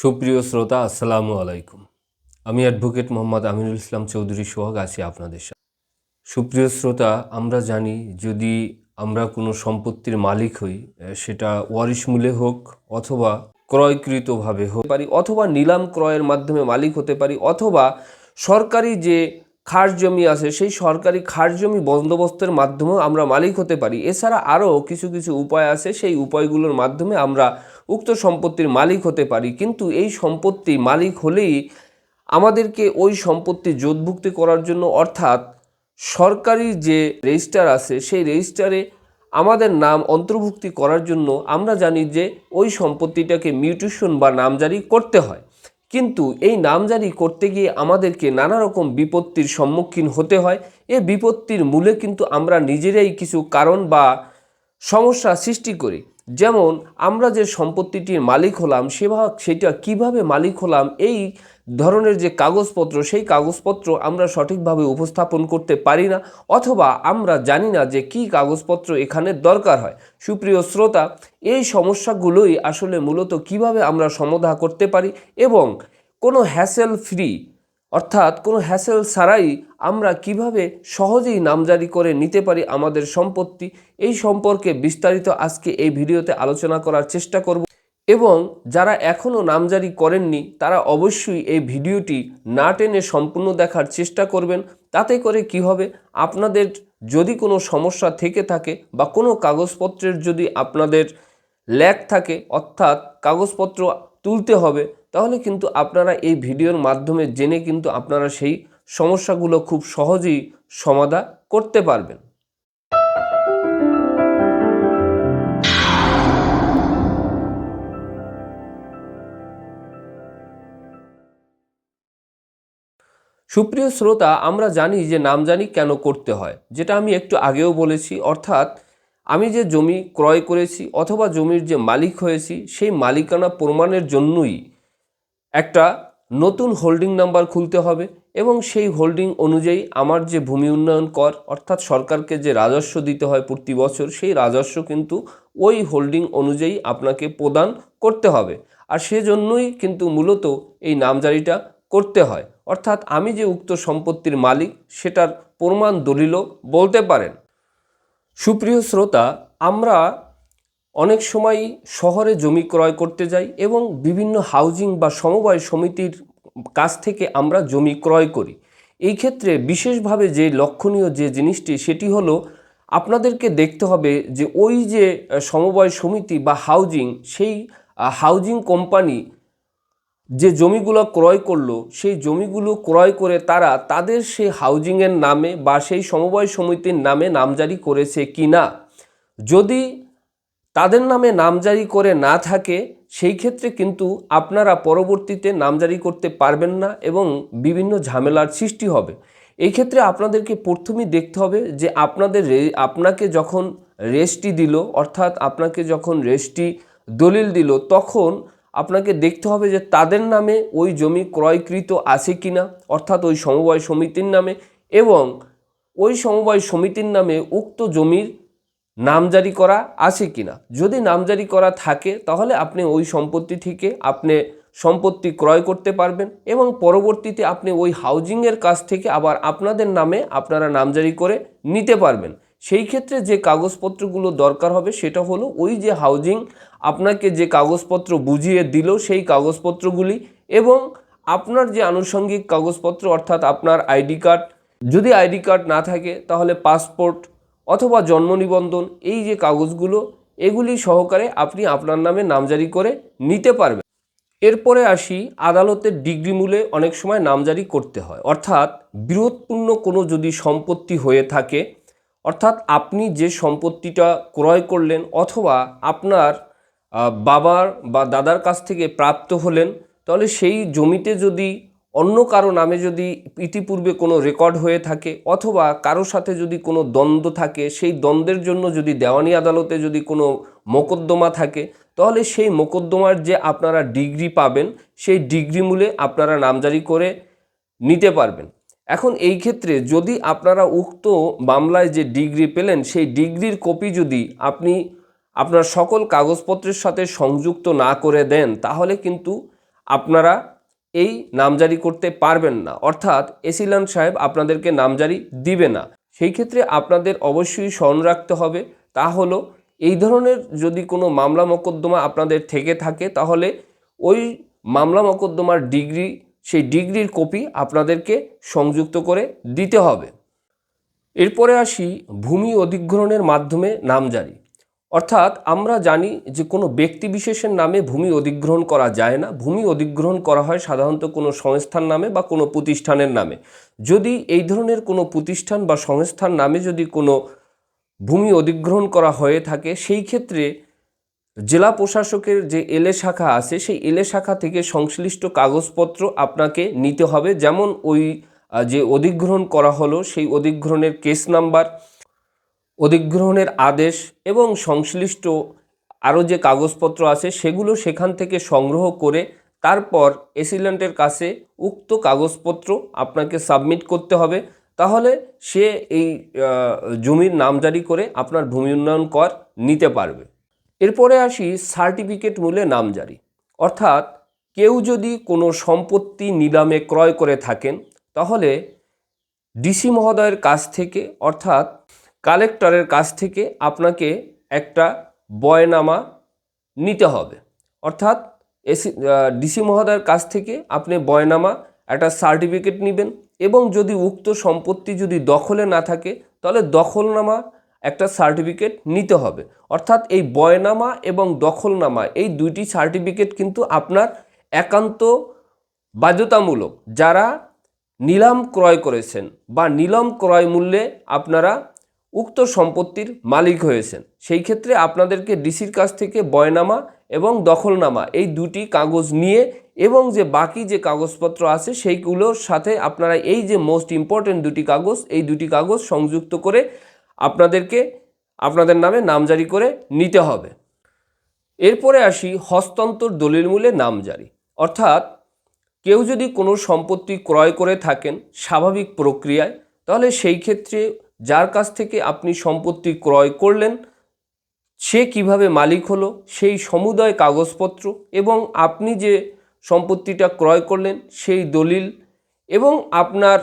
সুপ্রিয় শ্রোতা, আসসালামু আলাইকুম। আমি অ্যাডভোকেট মোহাম্মদ আমিনুল ইসলাম চৌধুরী সোহাগ, আছি আপনাদের সাথে সুপ্রিয় শ্রোতা, আমরা জানি যদি আমরা কোনো সম্পত্তির মালিক হই সেটা ওয়ারিশ মূলে হোক অথবা ক্রয়কৃতভাবে হতে পারি, অথবা নিলাম ক্রয়ের মাধ্যমে মালিক হতে পারি, অথবা সরকারি যে খাস জমি আছে, সেই সরকারি খাস জমি বন্দোবস্তের মাধ্যমেও আমরা মালিক হতে পারি। এছাড়া আরও কিছু কিছু উপায় আছে, সেই উপায়গুলোর মাধ্যমে আমরা উক্ত সম্পত্তির মালিক হতে পারি। কিন্তু এই সম্পত্তি মালিক হলেই আমাদেরকে ওই সম্পত্তি জোটভুক্তি করার জন্য, অর্থাৎ সরকারি যে রেজিস্টার আছে, সেই রেজিস্টারে আমাদের নাম অন্তর্ভুক্তি করার জন্য আমরা জানি যে ওই সম্পত্তিটাকে মিউটেশন বা নামজারি করতে হয়। কিন্তু এই নামজারি করতে গিয়ে আমাদেরকে নানা রকম বিপত্তির সম্মুখীন হতে হয়। এ বিপত্তির মূলে কিন্তু আমরা নিজেরাই কিছু কারণ বা সমস্যা সৃষ্টি করি। যেমন, আমরা যে সম্পত্তিটির মালিক হলাম সেভা সেটা কীভাবে মালিক হলাম, এই ধরনের যে কাগজপত্র, সেই কাগজপত্র আমরা সঠিকভাবে উপস্থাপন করতে পারি না, অথবা আমরা জানি না যে কি কাগজপত্র এখানে দরকার হয়। সুপ্রিয় শ্রোতা, এই সমস্যাগুলোই আসলে মূলত কীভাবে আমরা সমাধা করতে পারি এবং কোনো হ্যাসেল ফ্রি অর্থাৎ কোনো হ্যাসেল ছাড়াই আমরা কীভাবে সহজেই নামজারি করে নিতে পারি আমাদের সম্পত্তি, এই সম্পর্কে বিস্তারিত আজকে এই ভিডিওতে আলোচনা করার চেষ্টা করব। এবং যারা এখনও নামজারি করেননি, তারা অবশ্যই এই ভিডিওটি না টেনে সম্পূর্ণ দেখার চেষ্টা করবেন। তাতে করে কি হবে? আপনাদের যদি কোনো সমস্যা থেকে থাকে বা কোনো কাগজপত্রের যদি আপনাদের ল্যাক থাকে, অর্থাৎ কাগজপত্র তুলতে হবে তাহলে কিন্তু আপনারা এই ভিডিওর মাধ্যমে জেনে কিন্তু আপনারা সেই সমস্যাগুলো খুব সহজেই সমাধা করতে পারবেন। সুপ্রিয় শ্রোতা, আমরা জানি যে নামজানি কেন করতে হয়, যেটা আমি একটু আগেও বলেছি। অর্থাৎ, আমি যে জমি ক্রয় করেছি অথবা জমির যে মালিক হয়েছি, সেই মালিকানা প্রমাণের জন্যই একটা নতুন হোল্ডিং নাম্বার খুলতে হবে এবং সেই হোল্ডিং অনুযায়ী আমার যে ভূমি উন্নয়ন কর, অর্থাৎ সরকারকে যে রাজস্ব দিতে হয় প্রতি বছর, সেই রাজস্ব কিন্তু ওই হোল্ডিং অনুযায়ী আপনাকে প্রদান করতে হবে। আর সেজন্যই কিন্তু মূলত এই নামজারিটা করতে হয়। অর্থাৎ আমি যে উক্ত সম্পত্তির মালিক, সেটার প্রমাণ দলিলও বলতে পারেন। সুপ্রিয় শ্রোতা, আমরা অনেক সময় শহরে জমি ক্রয় করতে যাই এবং বিভিন্ন হাউজিং বা সমবায় সমিতির কাছ থেকে আমরা জমি ক্রয় করি। এই ক্ষেত্রে বিশেষভাবে যে লক্ষণীয় যে জিনিসটি, সেটি হলো আপনাদেরকে দেখতে হবে যে ওই যে সমবায় সমিতি বা হাউজিং, সেই হাউজিং কোম্পানি যে জমিগুলো ক্রয় করল, সেই জমিগুলো ক্রয় করে তারা তাদের সেই হাউজিংয়ের নামে বা সেই সমবায় সমিতির নামে নামজারি করেছে কি না যদি তাদের নামে নামজারি করে না থাকে, সেই ক্ষেত্রে কিন্তু আপনারা পরবর্তীতে নামজারি করতে পারবেন না এবং বিভিন্ন ঝামেলার সৃষ্টি হবে। এই ক্ষেত্রে আপনাদেরকে প্রথমেই দেখতে হবে যে আপনাদের আপনাকে যখন রেস্টটি দিল, অর্থাৎ আপনাকে যখন রেস্টটি দলিল দিল, তখন আপনাকে দেখতে হবে যে তাদের নামে ওই জমি ক্রয়কৃত আছে কিনা, অর্থাৎ ওই সমবায় সমিতির নামে এবং ওই সমবায় সমিতির নামে উক্ত জমির নামজারি করা আছে কিনা? যদি নামজারি করা থাকে, তাহলে আপনি ওই সম্পত্তি থেকে আপনি সম্পত্তি ক্রয় করতে পারবেন এবং পরবর্তীতে আপনি ওই হাউজিংয়ের কাছ থেকে আবার আপনাদের নামে আপনারা নামজারি করে নিতে পারবেন। সেই ক্ষেত্রে যে কাগজপত্রগুলো দরকার হবে, সেটা হলো ওই যে হাউজিং আপনাকে যে কাগজপত্র বুঝিয়ে দিল, সেই কাগজপত্রগুলি এবং আপনার যে আনুষঙ্গিক কাগজপত্র, অর্থাৎ আপনার আইডি কার্ড, যদি আইডি কার্ড না থাকে, তাহলে পাসপোর্ট অথবা জন্ম নিবন্ধন, এই যে কাগজগুলো, এগুলি সহকারে আপনি আপনার নামে নামজারি করে নিতে পারবেন। এরপরে আসি, আদালতের ডিগ্রি মূলে অনেক সময় নামজারি করতে হয়। অর্থাৎ বিরোধপূর্ণ কোনো যদি সম্পত্তি হয়ে থাকে, অর্থাৎ আপনি যে সম্পত্তিটা ক্রয় করলেন অথবা আপনার বাবার বা দাদার কাছ থেকে প্রাপ্ত হলেন, তাহলে সেই জমিতে যদি অন্য কারও নামে যদি ইতিপূর্বে কোনো রেকর্ড হয়ে থাকে অথবা কারও সাথে যদি কোনো দ্বন্দ্ব থাকে, সেই দ্বন্দ্বের জন্য যদি দেওয়ানি আদালতে যদি কোনো মোকদ্দমা থাকে, তাহলে সেই মোকদ্দমার যে আপনারা ডিগ্রি পাবেন, সেই ডিগ্রি মূলে আপনারা নামজারি করে নিতে পারবেন। এখন এই ক্ষেত্রে যদি আপনারা উক্ত মামলায় যে ডিগ্রি পেলেন, সেই ডিগ্রির কপি যদি আপনি আপনার সকল কাগজপত্রের সাথে সংযুক্ত না করে দেন, তাহলে কিন্তু আপনারা এই নামজারি করতে পারবেন না। অর্থাৎ এসিলান সাহেব আপনাদেরকে নামজারি দিবে না। সেই ক্ষেত্রে আপনাদের অবশ্যই স্মরণ রাখতে হবে। তা হলো, এই ধরনের যদি কোনো মামলা মোকদ্দমা আপনাদের থেকে থাকে, তাহলে ওই মামলা মোকদ্দমার ডিগ্রি, সেই ডিগ্রির কপি আপনাদেরকে সংযুক্ত করে দিতে হবে। এরপরে আসি ভূমি অধিগ্রহণের মাধ্যমে নামজারি। অর্থাৎ আমরা জানি যে কোনো ব্যক্তি বিশেষের নামে ভূমি অধিগ্রহণ করা যায় না। ভূমি অধিগ্রহণ করা হয় সাধারণত কোনো সংস্থার নামে বা কোনো প্রতিষ্ঠানের নামে। যদি এই ধরনের কোনো প্রতিষ্ঠান বা সংস্থার নামে যদি কোনো ভূমি অধিগ্রহণ করা হয়ে থাকে, সেই ক্ষেত্রে জেলা প্রশাসকের যে এলে শাখা আছে, সেই এলে শাখা থেকে সংশ্লিষ্ট কাগজপত্র আপনাকে নিতে হবে। যেমন ওই যে অধিগ্রহণ করা হলো, সেই অধিগ্রহণের কেস নাম্বার অধিগ্রহণের আদেশ এবং সংশ্লিষ্ট আরও যে কাগজপত্র আছে সেগুলো সেখান থেকে সংগ্রহ করে তারপর এসিলেন্টের কাছে উক্ত কাগজপত্র আপনাকে সাবমিট করতে হবে। তাহলে সে এই জমির নামজারি করে আপনার ভূমি উন্নয়ন কর নিতে পারবে। এরপরে আসি সার্টিফিকেট মূলে নামজারি। অর্থাৎ কেউ যদি কোনো সম্পত্তি নিলামে ক্রয় করে থাকেন, তাহলে ডিসি মহোদয়ের কাছ থেকে, অর্থাৎ কালেক্টরের কাছ থেকে আপনাকে একটা বয়নামা নিতে হবে। অর্থাৎ এসি ডিসি মহোদয়ের কাছ থেকে আপনি বয়নামা, একটা সার্টিফিকেট নেবেন এবং যদি উক্ত সম্পত্তি যদি দখলে না থাকে, তাহলে দখলনামা একটা সার্টিফিকেট নিতে হবে। অর্থাৎ এই বয়নামা এবং দখলনামা, এই দুইটি সার্টিফিকেট কিন্তু আপনার একান্ত বাধ্যতামূলক। যারা নিলাম ক্রয় করেছেন বা নিলাম ক্রয় মূল্যে আপনারা উক্ত সম্পত্তির মালিক হয়েছেন। সেই ক্ষেত্রে আপনাদেরকে ডিসির কাছ থেকে বয়নামা এবং দখলনামা এই দুটি কাগজ নিয়ে এবং যে বাকি যে কাগজপত্র আছে সেইগুলোর সাথে আপনারা এই যে মোস্ট ইম্পর্টেন্ট দুটি কাগজ, এই দুটি কাগজ সংযুক্ত করে আপনাদেরকে আপনাদের নামে নামজারি করে নিতে হবে। এরপরে আসি হস্তান্তর দলিল মূলে নামজারি। অর্থাৎ কেউ যদি কোনো সম্পত্তি ক্রয় করে থাকেন স্বাভাবিক প্রক্রিয়ায়, তাহলে সেই ক্ষেত্রে যার কাছ থেকে আপনি সম্পত্তি ক্রয় করলেন, সে কীভাবে মালিক হলো, সেই সমুদয় কাগজপত্র এবং আপনি যে সম্পত্তিটা ক্রয় করলেন, সেই দলিল এবং আপনার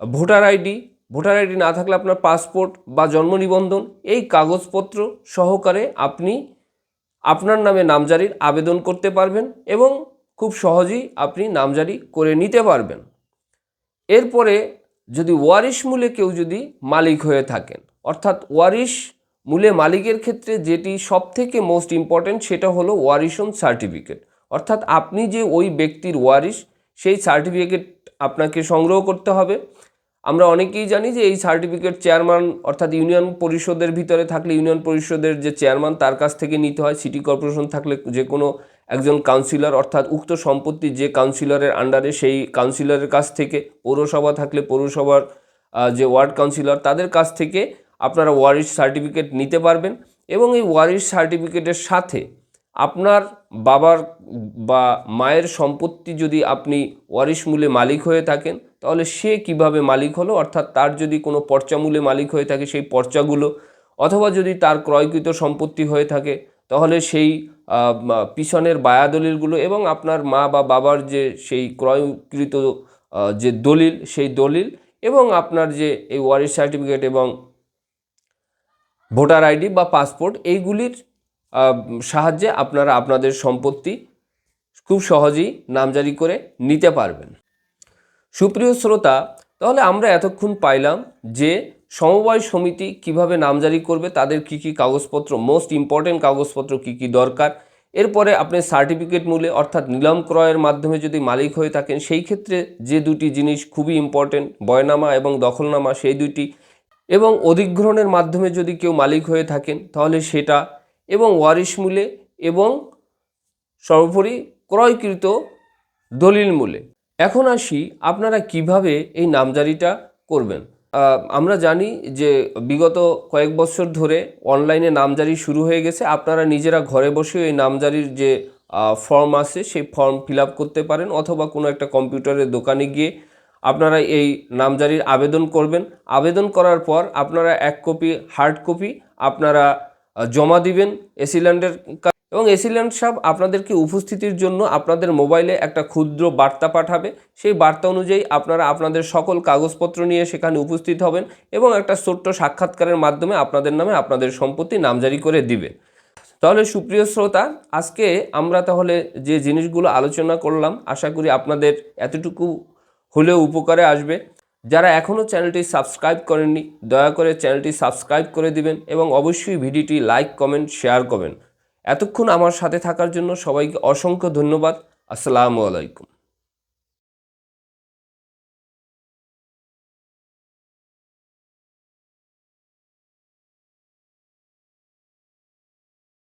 ভোটার আইডি ভোটার আইডি না থাকলে আপনার পাসপোর্ট বা জন্ম নিবন্ধন, এই কাগজপত্র সহকারে আপনি আপনার নামে নামজারির আবেদন করতে পারবেন এবং খুব সহজেই আপনি নামজারি করে নিতে পারবেন। এরপরে যদি ওয়ারিশ মূলে কেউ যদি মালিক হয়ে থাকেন, অর্থাৎ ওয়ারিশ মূলে মালিকের ক্ষেত্রে যেটি সব থেকে মোস্ট ইম্পর্ট্যান্ট সেটা হলো ওয়ারিশন সার্টিফিকেট অর্থাৎ আপনি যে ওই ব্যক্তির ওয়ারিশ, সেই সার্টিফিকেট আপনাকে সংগ্রহ করতে হবে। আমরা অনেকেই জানি যে এই সার্টিফিকেট চেয়ারম্যান অর্থাৎ ইউনিয়ন পরিষদের ভিতরে থাকলে, ইউনিয়ন পরিষদের যে চেয়ারম্যান তার কাছ থেকে নিতে হয়। সিটি কর্পোরেশন থাকলে যে কোনো একজন কাউন্সিলর অর্থাৎ উক্ত সম্পত্তি যে কাউন্সিলরের আন্ডারে সেই কাউন্সিলরের কাছ থেকে, পৌরসভা থাকলে পৌরসভার যে ওয়ার্ড কাউন্সিলর তাদের কাছ থেকে আপনারা ওয়ারিশ সার্টিফিকেট নিতে পারবেন এবং এই ওয়ারিশ সার্টিফিকেটের সাথে আপনার বাবার বা মায়ের সম্পত্তি যদি আপনি ওয়ারিশ মূলে মালিক হয়ে থাকেন তাহলে সে কীভাবে মালিক হলো? অর্থাৎ তার যদি কোনো পর্চামূলে মালিক হয়ে থাকে সেই পর্চাগুলো, অথবা যদি তার ক্রয়কৃত সম্পত্তি হয়ে থাকে, তাহলে সেই পিছনের বায়া দলিলগুলো এবং আপনার মা বা বাবার যে সেই ক্রয়কৃত যে দলিল, সেই দলিল এবং আপনার যে এই ওয়ারিশ সার্টিফিকেট এবং ভোটার আইডি বা পাসপোর্ট, এইগুলির সাহায্যে আপনারা আপনাদের সম্পত্তি খুব সহজেই নামজারি করে নিতে পারবেন। সুপ্রিয় শ্রোতা, তাহলে আমরা এতক্ষণ পাইলাম যে সমবায় সমিতি কীভাবে নামজারি করবে, তাদের কি কি কাগজপত্র মোস্ট ইম্পর্টেন্ট কাগজপত্র কি কি দরকার, এরপরে আপনি সার্টিফিকেট মূলে অর্থাৎ নিলাম ক্রয়ের মাধ্যমে যদি মালিক হয়ে থাকেন, সেই ক্ষেত্রে যে দুটি জিনিস খুবই ইম্পর্টেন্ট বয়নামা এবং দখলনামা, সেই দুটি, এবং অধিগ্রহণের মাধ্যমে যদি কেউ মালিক হয়ে থাকেন, তাহলে সেটা, এবং ওয়ারিশ মূলে, এবং সর্বোপরি ক্রয়কৃত দলিল মূলে। এখন আসি আপনারা কীভাবে এই নামজারিটা করবেন। আমরা জানি যে বিগত কয়েক বছর ধরে অনলাইনে নামজারি শুরু হয়ে গেছে। আপনারা নিজেরা ঘরে বসে এই নামজারির যে ফর্ম আছে সেই ফর্ম ফিল করতে পারেন অথবা কোনো একটা কম্পিউটারের দোকানে গিয়ে আপনারা এই নামজারির আবেদন করবেন। আবেদন করার পর আপনারা এক কপি, হার্ড কপি আপনারা জমা দিবেন। এসিল্যান্ডের এবং এসিল্যান্ড সাহেব আপনাদেরকে উপস্থিতির জন্য আপনাদের মোবাইলে একটা ক্ষুদ্র বার্তা পাঠাবে। সেই বার্তা অনুযায়ী আপনারা আপনাদের সকল কাগজপত্র নিয়ে সেখানে উপস্থিত হবেন এবং একটা ছোট্ট সাক্ষাৎকারের মাধ্যমে আপনাদের নামে আপনাদের সম্পত্তি নামজারি করে দিবে। তাহলে সুপ্রিয় শ্রোতা, আজকে আমরা তাহলে যে জিনিসগুলো আলোচনা করলাম, আশা করি আপনাদের এতটুকু হলেও উপকারে আসবে। যারা এখনও চ্যানেলটি সাবস্ক্রাইব করেননি, দয়া করে চ্যানেলটি সাবস্ক্রাইব করে দিবেন এবং অবশ্যই ভিডিওটি লাইক, কমেন্ট, শেয়ার করবেন। এতক্ষণ আমার সাথে থাকার জন্য সবাইকে অসংখ্য ধন্যবাদ। আসসালামু আলাইকুম।